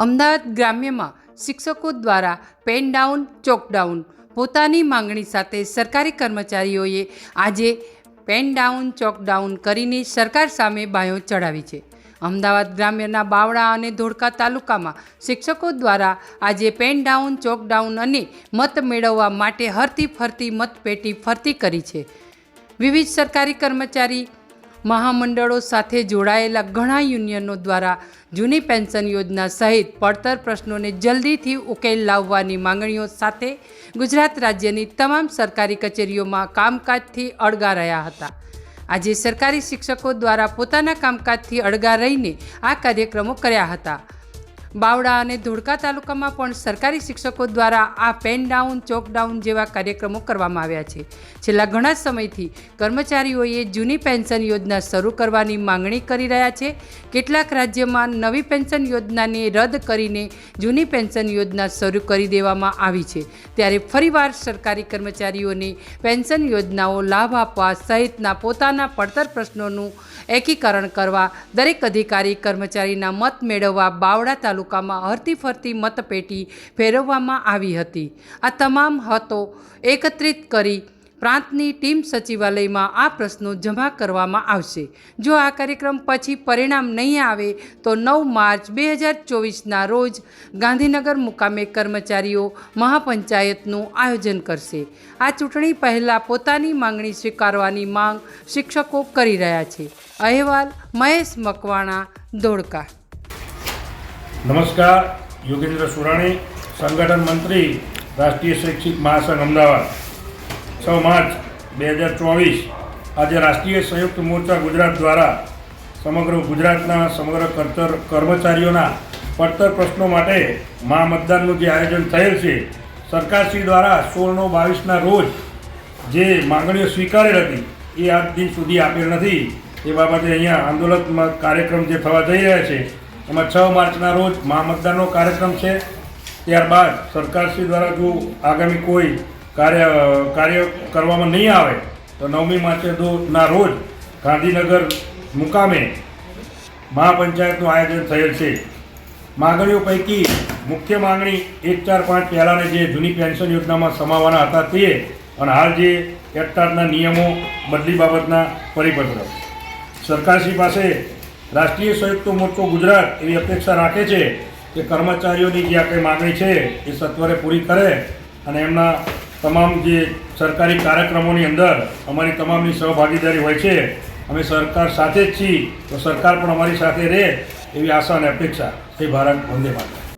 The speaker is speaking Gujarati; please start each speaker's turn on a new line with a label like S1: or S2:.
S1: અમદાવાદ ગ્રામ્યમાં શિક્ષકો દ્વારા પેન ડાઉન ચોકડાઉન પોતાની માંગણી સાથે સરકારી કર્મચારીઓએ આજે પેન ડાઉન ચોકડાઉન કરીને સરકાર સામે બાયો ચડાવી છે. અમદાવાદ ગ્રામ્યના બાવળા અને ધોળકા તાલુકામાં શિક્ષકો દ્વારા આજે પેન ડાઉન ચોકડાઉન અને મત મેળવવા માટે હરતી ફરતી મતપેટી ફરતી કરી છે. વિવિધ સરકારી કર્મચારી મહામંડળો સાથે જોડાયેલા ઘણા યુનિયનો દ્વારા જૂની પેન્શન યોજના સહિત પડતર પ્રશ્નોને જલ્દીથી ઉકેલ લાવવાની માંગણીઓ સાથે ગુજરાત રાજ્યની તમામ સરકારી કચેરીઓમાં કામકાજથી અળગા રહ્યા હતા. આજે સરકારી શિક્ષકો દ્વારા પોતાના કામકાજથી અળગા રહીને આ કાર્યક્રમો કર્યા હતા. બાવડા અને ધોળકા તાલુકામાં પણ સરકારી શિક્ષકો દ્વારા આ પેન ડાઉન, ચોક ડાઉન જેવા કાર્યક્રમો કરવામાં આવ્યા છે. છેલ્લા ઘણા સમયથી કર્મચારીઓએ જૂની પેન્શન યોજના શરૂ કરવાની માંગણી કરી રહ્યા છે. કેટલાક રાજ્યમાં નવી પેન્શન યોજનાને રદ કરીને જૂની પેન્શન યોજના શરૂ કરી દેવામાં આવી છે. ત્યારે ફરીવાર સરકારી કર્મચારીઓને પેન્શન યોજનાઓ લાભ આપવા સહિતના પોતાના પડતર પ્રશ્નોનું એકીકરણ કરવા દરેક અધિકારી, કર્મચારીના મત મેળવવા બાવડા તાલુકામાં હરતી ફરતી મતપેટી ફેરવવામાં આવી હતી. આ તમામ હતો એકત્રિત કરી પ્રાંતની ટીમ સચિવાલયમાં આ પ્રશ્નો જમા કરવામાં આવશે. જો આ કાર્યક્રમ પછી પરિણામ નહીં આવે, તો નવ માર્ચ બે હજાર ચોવીસના રોજ ગાંધીનગર મુકામે કર્મચારીઓ મહાપંચાયતનું આયોજન કરશે. આ ચૂંટણી પહેલાં પોતાની માંગણી સ્વીકારવાની માંગ શિક્ષકો કરી રહ્યા છે. અહેવાલ મહેશ મકવાણા, ધોળકા.
S2: નમસ્કાર, યોગેન્દ્ર સુરાણી, સંગઠન મંત્રી, રાષ્ટ્રીય શૈક્ષિક મહાસંઘ, અમદાવાદ. છ માર્ચ બે હજાર ચોવીસ આજે રાષ્ટ્રીય સંયુક્ત મોરચા ગુજરાત દ્વારા સમગ્ર ગુજરાતના સમગ્ર કર્તર કર્મચારીઓના પડતર પ્રશ્નો માટે મહા મતદાનનું જે આયોજન થયેલ છે, સરકારશ્રી દ્વારા સોળ નવ બાવીસના રોજ જે માંગણીઓ સ્વીકારેલ હતી, એ આજ દિન સુધી આપેલ નથી. એ બાબતે અહીંયા આંદોલન કાર્યક્રમ જે થવા જઈ રહ્યા છે, એમાં છ માર્ચના રોજ મહામતદાનનો કાર્યક્રમ છે. ત્યારબાદ સરકારશ્રી દ્વારા જો આગામી કોઈ કાર્ય કાર્ય કરવામાં નહીં આવે, તો નવમી માર્ચે દો- ના, રોજ ગાંધીનગર મુકામે મહાપંચાયતનું આયોજન થયેલ છે. માગણીઓ પૈકી મુખ્ય માંગણી એક, ચાર, પાંચ પહેલાંની જે જૂની પેન્શન યોજનામાં સમાવવાના હતા તે અને હાલ જે એક્ટારના નિયમો બદલી બાબતના પરિપત્ર. સરકારશ્રી પાસે રાષ્ટ્રીય સંયુક્ત મોરચો ગુજરાત એવી અપેક્ષા રાખે છે કે કર્મચારીઓની જે આ કંઈ માગણી છે એ સત્વરે પૂરી કરે અને એમના તમામ જે સરકારી કાર્યક્રમોની અંદર અમારી તમામની સહભાગીદારી હોય છે, અમે સરકાર સાથે જ છીએ, તો સરકાર પણ અમારી સાથે રહે એવી આશા અને અપેક્ષા. એ ભારત, વંદે માતરમ.